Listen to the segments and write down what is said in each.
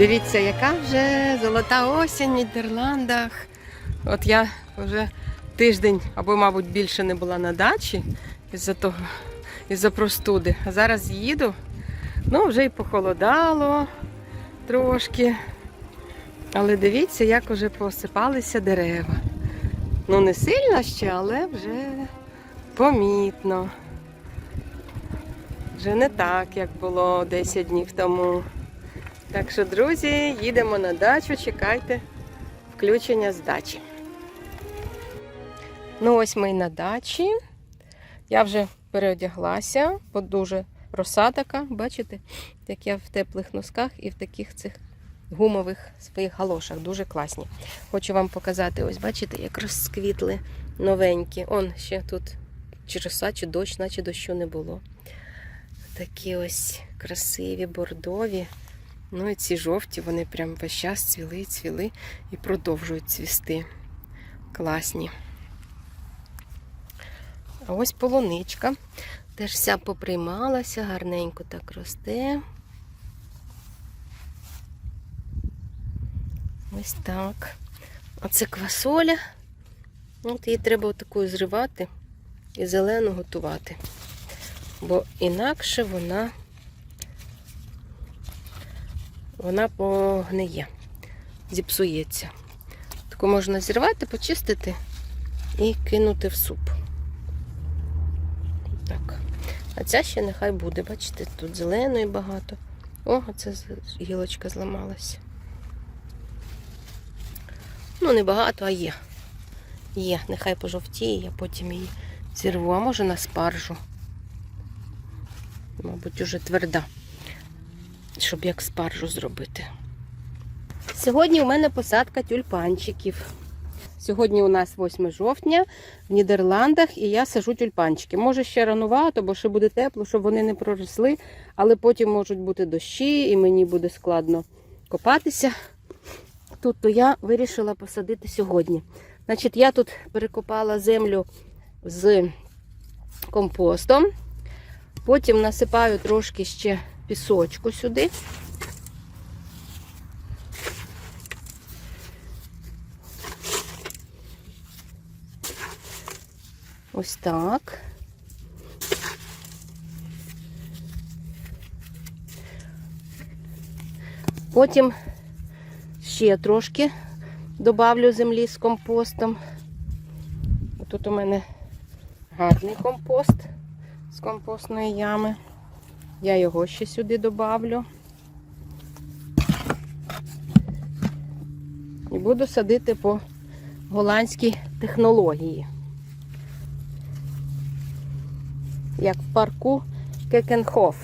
Дивіться, яка вже золота осінь в Нідерландах. От я вже тиждень або, мабуть, більше не була на дачі із-за того, із-за простуди. А зараз їду. Ну, вже і похолодало трошки. Але дивіться, як вже посипалися дерева. Ну, не сильно ще, але вже помітно. Вже не так, як було 10 днів тому. Так що, друзі, їдемо на дачу, чекайте включення з дачі. Ну, ось ми й на дачі. Я вже переодяглася, бо дуже роса така, бачите, як я в теплих носках і в таких цих гумових своїх галошах. Дуже класні. Хочу вам показати, ось бачите, як розквітли новенькі. Он ще тут чи роса, чи дощ, наче дощу не було. Такі ось красиві, бордові. Ну і ці жовті, вони прям весь час цвіли, цвіли і продовжують цвісти. Класні. А ось полуничка. Теж вся поприймалася, гарненько так росте. Ось так. Оце квасоля. От її треба такою зривати і зелену готувати. Бо інакше вона вона погниє, зіпсується. Таку можна зірвати, почистити і кинути в суп. Так. А ця ще нехай буде, бачите, тут зеленої багато. О, оце гілочка зламалася. Ну, не багато, а є. Є, нехай пожовтіє, я потім її зірву, а може на спаржу. Мабуть, уже тверда щоб як спаржу зробити. Сьогодні у мене посадка тюльпанчиків. Сьогодні у нас 8 жовтня в Нідерландах і я сажу тюльпанчики. Може ще ранувато, бо ще буде тепло, щоб вони не проросли, але потім можуть бути дощі і мені буде складно копатися. Тут то я вирішила посадити сьогодні. Значить, я тут перекопала землю з компостом. Потім насипаю трошки ще пісочку сюди. Ось так. Потім ще трошки добавлю землі з компостом. Тут у мене гарний компост з компостної ями. Я його ще сюди добавлю. І буду садити по голландській технології. Як в парку Кекенхоф.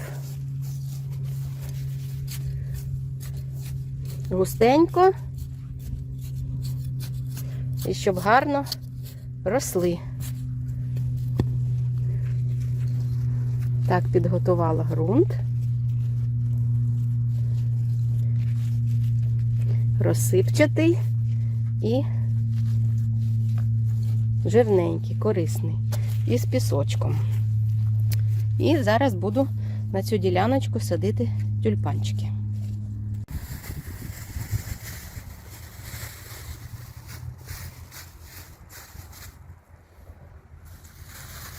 Густенько. І щоб гарно росли. Так, підготувала ґрунт. Розсипчатий і жирненький, корисний. І з пісочком. І зараз буду на цю діляночку садити тюльпанчики.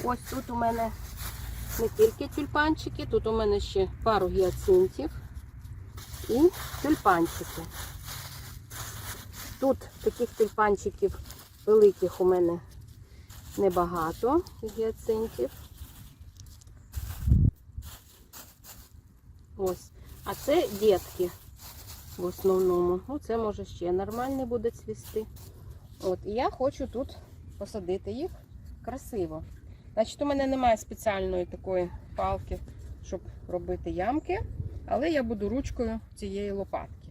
Ось тут у мене не тільки тюльпанчики, тут у мене ще пару гіацинтів і тюльпанчики. Тут таких тюльпанчиків великих у мене небагато гіацинтів. Ось. А це дітки в основному. Ну, це може ще нормальний буде цвісти. От, І я хочу тут посадити їх красиво. Значить, у мене немає спеціальної такої палки, щоб робити ямки, але я буду ручкою цієї лопатки.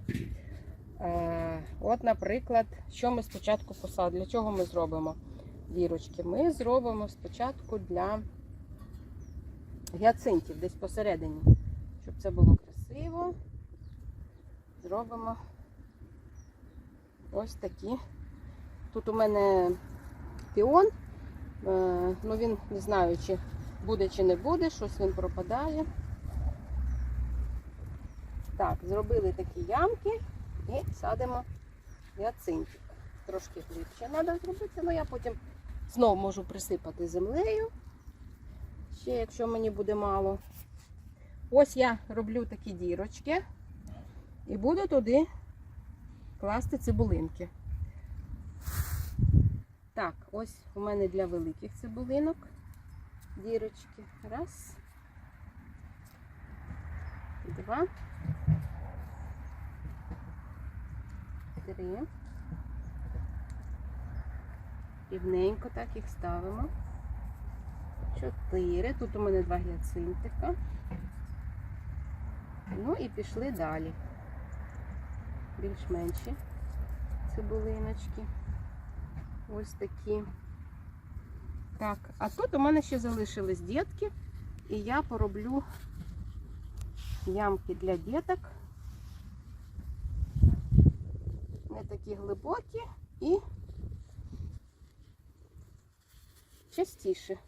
От, наприклад, що ми спочатку посадимо? Для чого ми зробимо дірочки? Ми зробимо спочатку для гіацинтів, десь посередині, щоб це було красиво. Зробимо ось такі. Тут у мене піон. Е, Ну, він не знаю, чи буде, чи не буде, щось він пропадає. Так, зробили такі ямки і садимо гіацинтик. Трошки глибше треба зробити, але я потім знову можу присипати землею. Ще, якщо мені буде мало. Ось я роблю такі дірочки і буду туди класти цибулинки. Так, ось у мене для великих цибулинок дірочки. Раз. Два. Три. Рівненько так їх ставимо. Чотири. Тут у мене два гіацинтика. Ну і пішли далі. Більш-менші цибулиночки. Ось такі. Так, а тут у мене ще залишились дітки, і я пороблю ямки для діток. Не такі глибокі і частіше.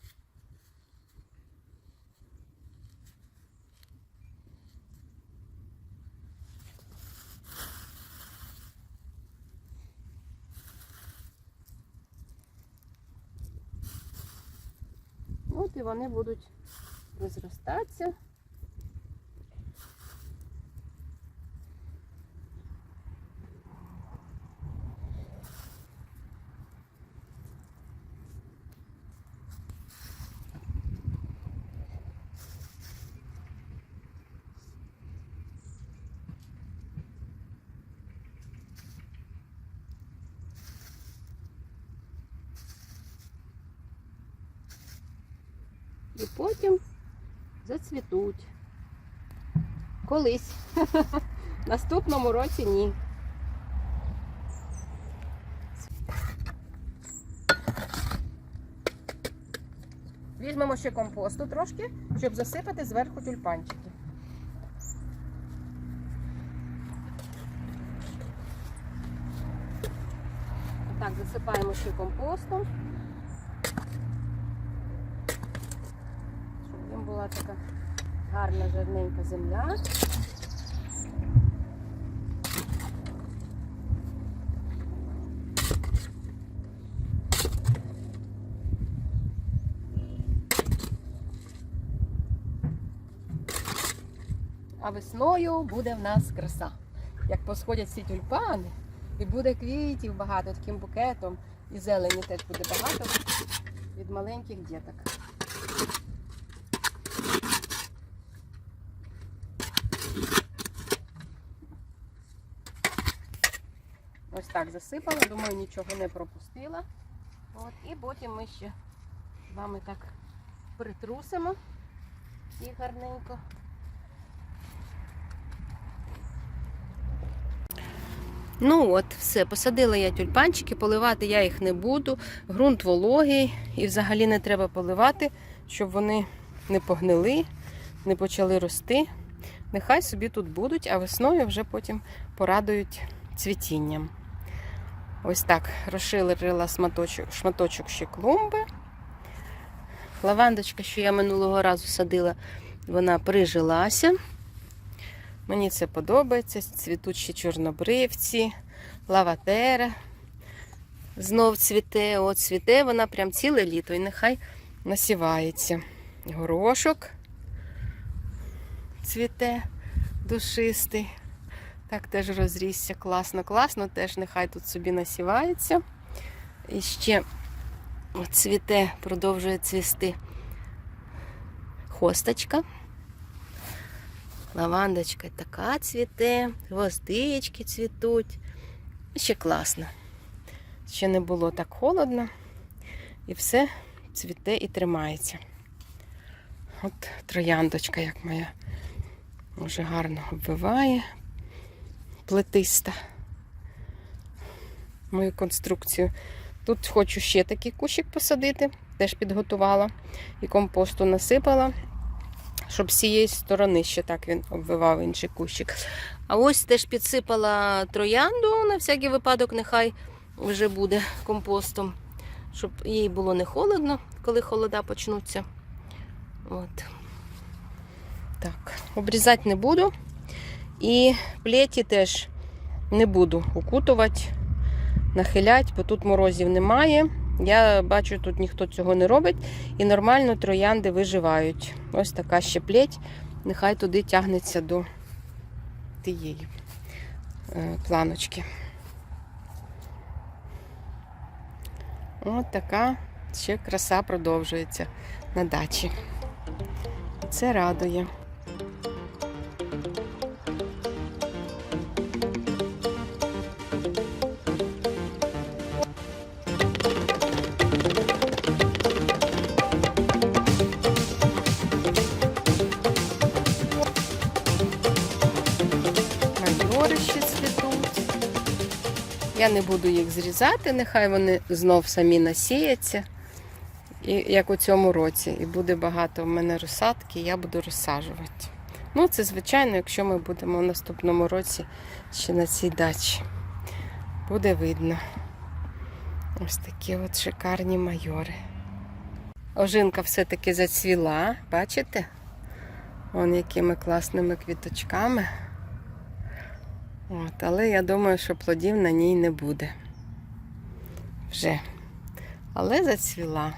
От і вони будуть розростатися. І потім зацвітуть. Колись. Наступному році ні. Візьмемо ще компосту трошки, щоб засипати зверху тюльпанчики. Так, засипаємо ще компостом. щоб їм така гарна жирненька земля. А весною буде в нас краса. Як посходять ці тюльпани, і буде квітів багато таким букетом, і зелені теж буде багато від маленьких діток. Ось так засипала, думаю, нічого не пропустила. От, і потім ми ще з вами так притрусимо їх гарненько. Ну от, все, посадила я тюльпанчики, поливати я їх не буду. Грунт вологий і взагалі не треба поливати, щоб вони не погнили, не почали рости. Нехай собі тут будуть, а весною вже потім порадують цвітінням. Ось так розширила шматочок, шматочок ще клумби. Лавандочка, що я минулого разу садила, вона прижилася. Мені це подобається. Цвітуть ще чорнобривці, лаватера. Знов цвіте, от цвіте, вона прям ціле літо і нехай насівається. Горошок цвіте душистий. Так теж розрісся класно, класно, теж нехай тут собі насівається. І ще цвіте, продовжує цвісти хосточка. Лавандочка така цвіте, гвоздички цвітуть. Ще класно. Ще не було так холодно. І все цвіте і тримається. От трояндочка, як моя, вже гарно обвиває, плетиста мою конструкцію. Тут хочу ще такий кущик посадити, теж підготувала і компосту насипала, щоб з цієї сторони ще так він обвивав інший кущик. А ось теж підсипала троянду, на всякий випадок, нехай вже буде компостом, щоб їй було не холодно, коли холода почнуться. От. Так, обрізати не буду. І плеті теж не буду укутувати, нахиляти, бо тут морозів немає. Я бачу, тут ніхто цього не робить. І нормально троянди виживають. Ось така ще плеть. Нехай туди тягнеться до тієї е, планочки. Ось така ще краса продовжується на дачі. Це радує. Я не буду їх зрізати, нехай вони знов самі насіяться. І як у цьому році. І буде багато в мене розсадки, я буду розсаджувати. Ну, це звичайно, якщо ми будемо в наступному році ще на цій дачі. Буде видно. Ось такі от шикарні майори. Ожинка все-таки зацвіла, бачите? Вон якими класними квіточками. От, але я думаю, що плодів на ній не буде. Вже. Але зацвіла.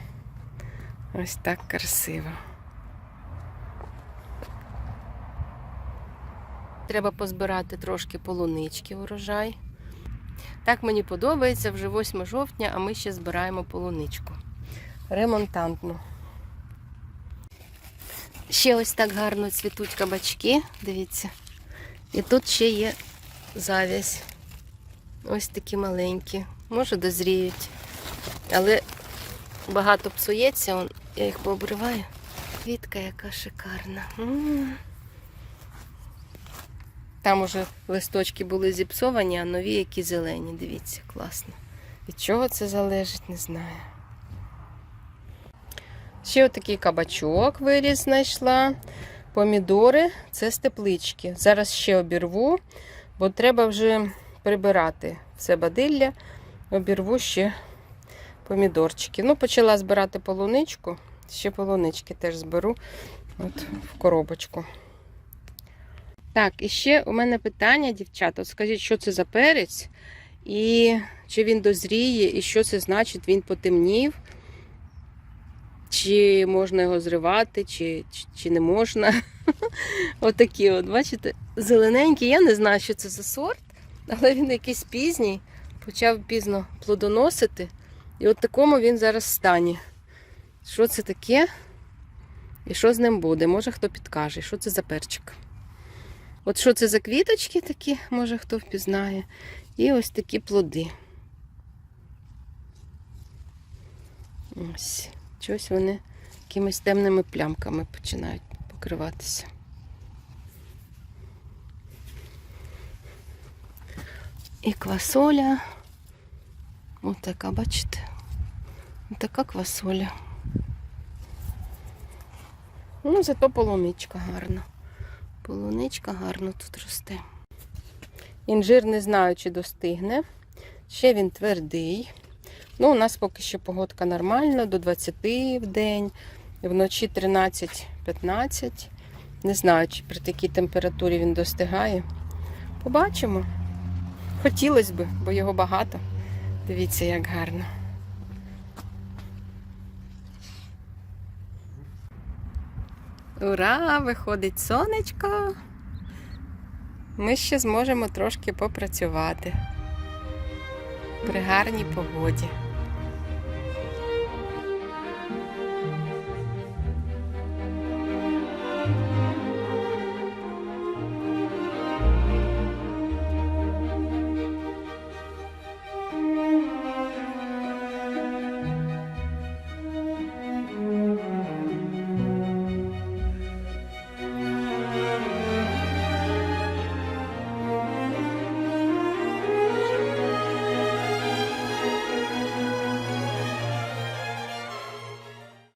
Ось так красиво. Треба позбирати трошки полунички урожай. Так мені подобається вже 8 жовтня, а ми ще збираємо полуничку. Ремонтантну. Ще ось так гарно цвітуть кабачки, дивіться. І тут ще є завязь. Ось такі маленькі. Може дозріють. Але багато псується, я їх пообриваю. Квітка яка шикарна. Там уже листочки були зіпсовані, а нові які зелені. Дивіться, класно. Від чого це залежить, не знаю. Ще отакий кабачок виріс знайшла. Помідори це з теплички. Зараз ще обірву, бо треба вже прибирати все бадилля. Обірву ще помідорчики. Ну, почала збирати полуничку. Ще полунички теж зберу от, в коробочку. Так, і ще у мене питання, дівчата. Скажіть, що це за перець, і чи він дозріє, і що це значить, він потемнів. Чи можна його зривати, чи, чи, чи не можна. Отакі, от, бачите, зелененький. Я не знаю, що це за сорт, але він якийсь пізній, почав пізно плодоносити. І от такому він зараз стані. Що це таке? І що з ним буде? Може хто підкаже, що це за перчик. От що це за квіточки такі, може хто впізнає. І ось такі плоди. Ось. Щось вони якимись темними плямками починають покриватися. І квасоля. Ось бачите? Ось така квасоля. Ну, зато полуничка гарна. Полуничка гарно тут росте. Інжир не знаю, чи достигне. Ще він твердий. Ну, у нас поки що погодка нормальна, до 20 в день, вночі 13-15. Не знаю, чи при такій температурі він достигає. Побачимо. Хотілося б, бо його багато. Дивіться, як гарно. Ура! Виходить сонечко. Ми ще зможемо трошки попрацювати при гарній погоді.